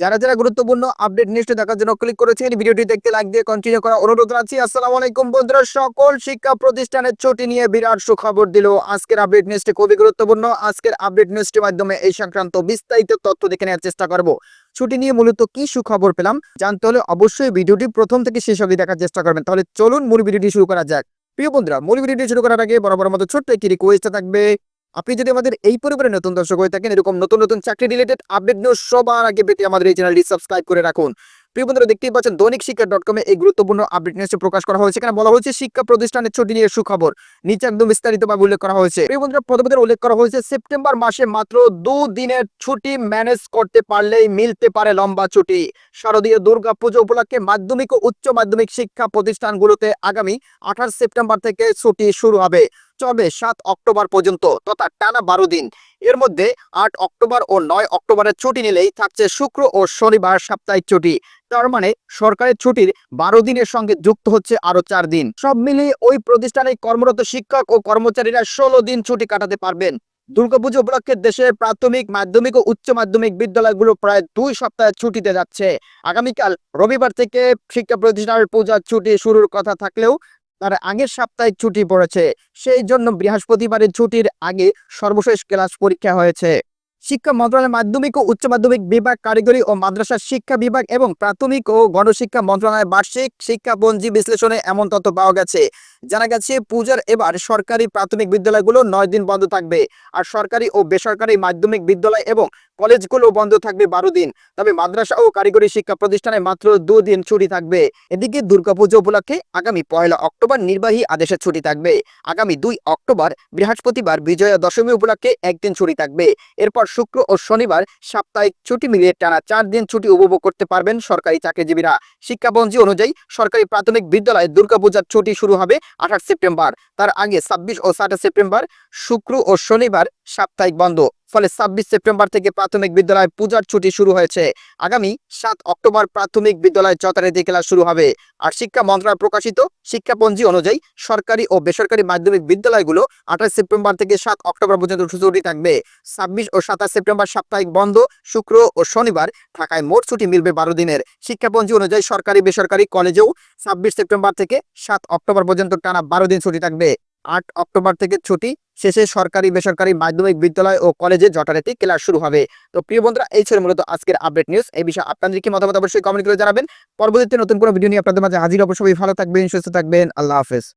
যারা যারা গুরুত্বপূর্ণ আপডেট নিউজটি দেখার জন্য ক্লিক করেছেন ভিডিওটি দেখতে লাইক দিয়ে কন্টিনিউ করা অনুরোধ রাখছি। আসসালামু আলাইকুম বন্ধুরা, সকল শিক্ষা প্রতিষ্ঠানের ছুটি নিয়ে বিরাট সুখবর দিল আজকের আপডেট নিউজটি খুবই গুরুত্বপূর্ণ। আজকের আপডেট নিউজটির মাধ্যমে এই সংক্রান্ত বিস্তারিত তথ্য দেখে নেওয়ার চেষ্টা করব। ছুটি নিয়ে মূলত কি সুখবর পেলাম জানতে হলে অবশ্যই ভিডিওটি প্রথম থেকে শেষ অবধি দেখার চেষ্টা করবেন। তাহলে চলুন মূল ভিডিওটি শুরু করা যাক। প্রিয় বন্ধুরা, মূল ভিডিওটি শুরু করার আগে বরাবর মতো ছোট্ট একটি রিকোয়েস্ট থাকবে। আপনি যদি আমাদের এই পরিবারের নতুন দর্শক হয়ে থাকেন, এরকম নতুন নতুন চাকরি রিলেটেড আপডেট নিউজ সবার আগে পেতে আমাদের এই চ্যানেলটি সাবস্ক্রাইব করে রাখুন। প্রিয় বন্ধুরা, দেখতেই পাচ্ছেন দৈনিক শিক্ষা ডট কমে এই গুরুত্বপূর্ণ আপডেট নিউজটি প্রকাশ করা হয়েছে। এখানে বলা হয়েছে, শিক্ষা প্রতিষ্ঠানের ছুটি নিয়ে সুখবর। নিচে একদম বিস্তারিতভাবে উল্লেখ করা হয়েছে। প্রিয় বন্ধুরা প্রথমে উল্লেখ করা হয়েছে, সেপ্টেম্বর মাসে মাত্র দু দিনের ছুটি ম্যানেজ করতে পারলেই মিলতে পারে লম্বা ছুটি। শারদীয় দুর্গা পুজো উপলক্ষে মাধ্যমিক ও উচ্চ মাধ্যমিক শিক্ষা প্রতিষ্ঠানগুলোতে আগামী আঠাশ সেপ্টেম্বর থেকে ছুটি শুরু হবে। চলবে সাত অক্টোবর পর্যন্ত তথা টানা বারো দিন। এর মধ্যে আট অক্টোবর ও নয় অক্টোবরের ছুটি নিলেই থাকছে শুক্র ও শনিবার সাপ্তাহিক ছুটি। তার মানে সরকারের ছুটির বারো দিনের সঙ্গে যুক্ত হচ্ছে আরও চার দিন। সব মিলিয়ে ওই প্রতিষ্ঠানে কর্মরত শিক্ষক ও কর্মচারীরা ষোলো দিন ছুটি কাটাতে পারবেন। দুর্গাপুজো উপলক্ষে দেশের প্রাথমিক, মাধ্যমিক ও উচ্চ মাধ্যমিক বিদ্যালয়গুলো প্রায় দুই সপ্তাহের ছুটিতে যাচ্ছে। আগামীকাল রবিবার থেকে শিক্ষা প্রতিষ্ঠানের পূজার ছুটি শুরুর কথা থাকলেও তার আগের সাপ্তাহে ছুটি পড়েছে। সেই জন্য বৃহস্পতিবারের ছুটির আগে সর্বশেষ ক্লাস পরীক্ষা হয়েছে। শিক্ষা মন্ত্রণালয় মাধ্যমিক ও উচ্চ মাধ্যমিক বিভাগ কারিগরি ও মাদ্রাসা শিক্ষা বিভাগ এবং প্রাথমিক ও গণশিক্ষা মন্ত্রণালয়ের বার্ষিক শিক্ষাপঞ্জি বিশ্লেষণে এমন তথ্য পাওয়া গেছে। জানা গেছে, পূজার এবার সরকারি প্রাথমিক বিদ্যালয়গুলো নয় দিন বন্ধ থাকবে আর সরকারি ও বেসরকারি মাধ্যমিক বিদ্যালয় এবং কলেজগুলো বন্ধ থাকবে বারো দিন। তবে মাদ্রাসা ও কারিগরি শিক্ষা প্রতিষ্ঠানে মাত্র দুদিন ছুটি থাকবে। এদিকে দুর্গাপুজো উপলক্ষে আগামী পয়লা অক্টোবর নির্বাহী আদেশে ছুটি থাকবে। আগামী দুই অক্টোবর বৃহস্পতিবার বিজয়া দশমী উপলক্ষে একদিন ছুটি থাকবে। এরপর শুক্র ও শনিবার সাপ্তাহিক ছুটি মিলিয়ে টানা চার দিন ছুটি উপভোগ করতে পারবেন সরকারি চাকরিজীবীরা। শিক্ষাপঞ্জি অনুযায়ী সরকারি প্রাথমিক বিদ্যালয়ে দুর্গাপূজার ছুটি শুরু হবে আঠাশ সেপ্টেম্বর। তার আগে ছাব্বিশ ও সাতাশ সেপ্টেম্বর, শুক্র ও শনিবার সাপ্তাহিক বন্ধ। ফলে ছাব্বিশ সেপ্টেম্বর থেকে প্রাথমিক বিদ্যালয় পূজার ছুটি শুরু হয়েছে। আগামী সাত অক্টোবর প্রাথমিক বিদ্যালয় যথারীতি খেলা শুরু হবে। আর শিক্ষা মন্ত্রণালয় প্রকাশিত শিক্ষাপঞ্জি অনুযায়ী সরকারি ও বেসরকারি মাধ্যমিক বিদ্যালয়গুলো আঠাশ সেপ্টেম্বর থেকে সাত অক্টোবর পর্যন্ত ছুটি থাকবে। ছাব্বিশ ও সাতাশ সেপ্টেম্বর সাপ্তাহিক বন্ধ, শুক্র ও শনিবার ঢাকায় মোট ছুটি মিলবে বারো দিনের। শিক্ষাপঞ্জি অনুযায়ী সরকারি বেসরকারি কলেজেও ছাব্বিশ সেপ্টেম্বর থেকে সাত অক্টোবর পর্যন্ত টানা বারো দিন ছুটি থাকবে। আট অক্টোবর থেকে ছুটি। শেষে সরকারি, বেসরকারি, মাধ্যমিক বিদ্যালয় ও কলেজে যথারীতি ক্লাস শুরু হবে। তো প্রিয় বন্ধুরা, এই ছিল মূলত আজকের আপডেট নিউজ এই বিষয়ে আপনাদের কি মতামত অবশ্যই কমেন্ট করে জানাবেন। পরবর্তীতে নতুন কোনো ভিডিও নিয়ে আপনাদের মাঝে হাজির অবশ্যই ভালো থাকবেন, সুস্থ থাকবেন। আল্লাহ হাফেজ।